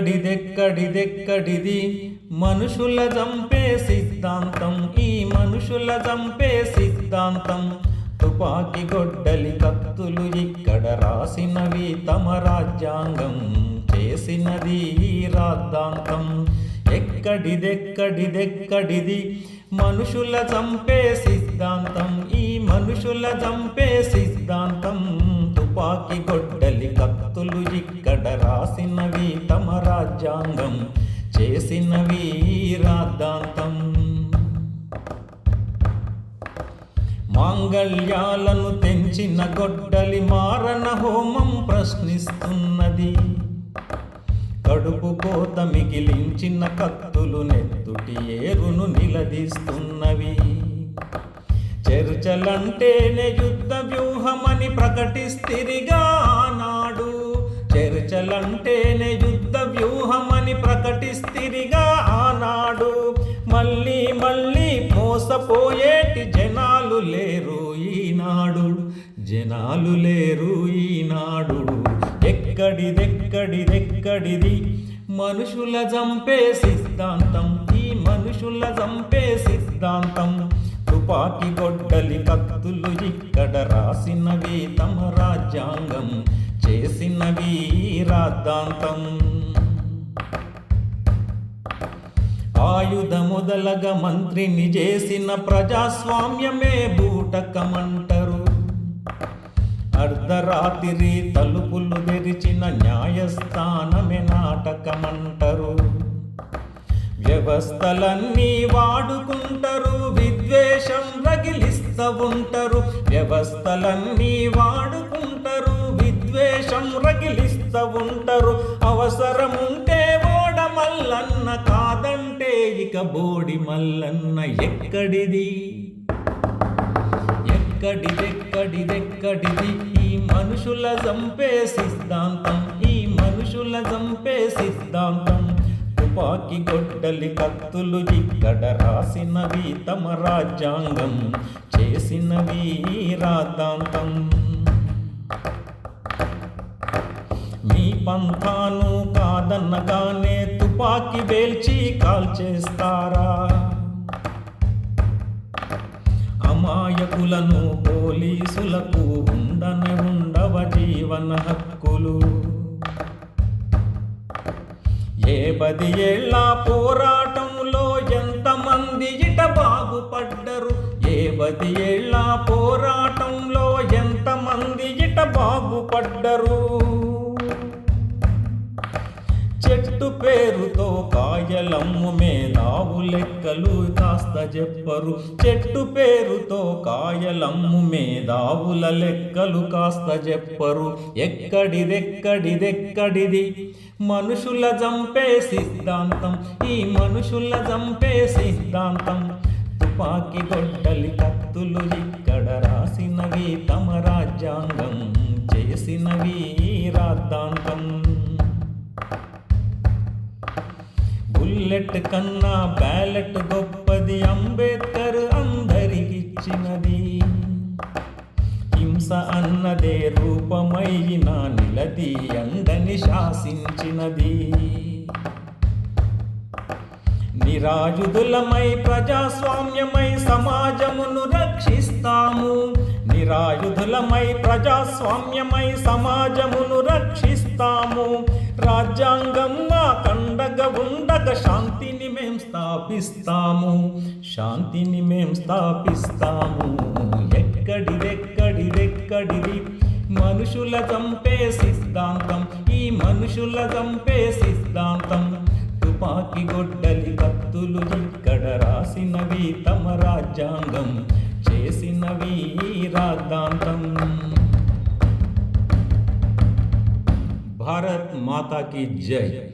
ఎక్కడిదెక్కడిదెక్కడిది మనుషుల చంపే సిద్ధాంతం ఈ మనుషుల చంపే సిద్ధాంతం. తుపాకి గొడ్డలి కత్తులు ఇక్కడ రాసినవి తమ రాజ్యాంగం చేసినది ఈ రాద్ధాంతం. ఎక్కడిదెక్కడిదెక్కడిది? మనుషుల చంపే సిద్ధాంతం ఈ మనుషుల చంపే సిద్ధాంతం. తుపాకి గొడ్డలి రాజ్యాంగం చేసిన ఈ మాంగళ్యాలను తెంచిన గొడ్డలి మారణ హోమం ప్రశ్నిస్తున్నది. కడుపు కోత మిగిలించిన కత్తులు నెత్తుటి ఏరును నిలదీస్తున్నవి. చర్చలంటేనే యుద్ధ వ్యూహమని ప్రకటిస్తిరిగా ఆనాడు. చర్చలంటేనే యుద్ధ వ్యూహమని ప్రకటిస్తిరిగా ఆనాడు. మళ్ళీ మళ్ళీ మోసపోయేటి జనాలు లేరు ఈనాడు. జనాలు లేరు ఈనాడు. ఎక్కడిదెక్కడిదెక్కడిది? మనుషుల చంపే సిద్ధాంతం. ఈ మనుషుల చంపే సిద్ధాంతం. తుపాకి గొడ్డలి కత్తులు ఇక్కడ రాసినవి తమ రాజ్యాంగం. చేసిన వీరాద్ధాంతం ఆయుధ మొదలగా మంత్రిని చేసిన ప్రజాస్వామ్యమే బూటకమంటారు. అర్ధరాత్రి తలుపులు తెరిచిన న్యాయస్థానమే నాటకమంటారు. వ్యవస్థలన్నీ వాడుకుంటారు విద్వేషం రగిలిస్తూ ఉంటారు వ్యవస్థలన్నీ వాడుకుంటారు విద్వేషం రగిలిస్తూ ఉంటారు. అవసరం ఉంటే ఓడ మల్లన్న కాదంటే ఇక బోడి మల్లన్న ఎక్కడిది? ఎక్కడిదెక్కడిదెక్కడిది? ఈ మనుషుల చంపే సిద్ధాంతం ఈ మనుషుల చంపే సిద్ధాంతం. తుపాకి గొడ్డలి కత్తులు ఇక్కడ రాసినవి తమ రాజ్యాంగం చేసినవి ఈ రాద్ధాంతం. పంథాను కాదన్నగానే తుపాకి వేల్చి కాల్చేస్తారా? అమాయకులను పోలీసులకు ఉండనే ఉండవ జీవన హక్కులు. ఏ పది ఏళ్ళ పోరాటంలో ఎంతమంది ఇట బాగుపడ్డరు ఏ పది ఏళ్ళ చెట్టు పేరుతో కాయలమ్ము మేధావు లెక్కలు కాస్త చెప్పరు. చెట్టు పేరుతో కాయలమ్ము మేధావుల లెక్కలు కాస్త చెప్పరు. ఎక్కడిదెక్కడిదెక్కడిది? మనుషుల చంపే సిద్ధాంతం. ఈ మనుషుల చంపే సిద్ధాంతం. తుపాకి గొడ్డలి కత్తులు ఇక్కడ రాసినవి తమ రాజ్యాంగం చేసినవి రాద్ధాంతం. బుల్లెట్ కన్నా బ్యాలెట్ గొప్పది అంబేద్కర్ అందరికిచ్చినది. హింస అన్నదే రూపమైన నిలది అందని శాసించినది. నిరాయుధులమై ప్రజాస్వామ్యమై సమాజమును రక్షిస్తాము. నిరాయుధులమై ప్రజాస్వామ్యమై సమాజమును రక్షిస్తాము. రాజ్యాంగం మా కండగ ఉండ స్థాపిస్తాము. శాంతిని మేం స్థాపిస్తాము. ఎక్కడిదెక్కడిదెక్కడిది మనుషుల చంపే సిద్ధాంతం. ఈ మనుషుల చంపే సిద్ధాంతం. తుపాకి గొడ్డలి కత్తులు ఇక్కడ రాసినవి తమ రాజ్యాంగం. చేసినవి రాద్ధాంతం. భారత్ మాతాకి జై.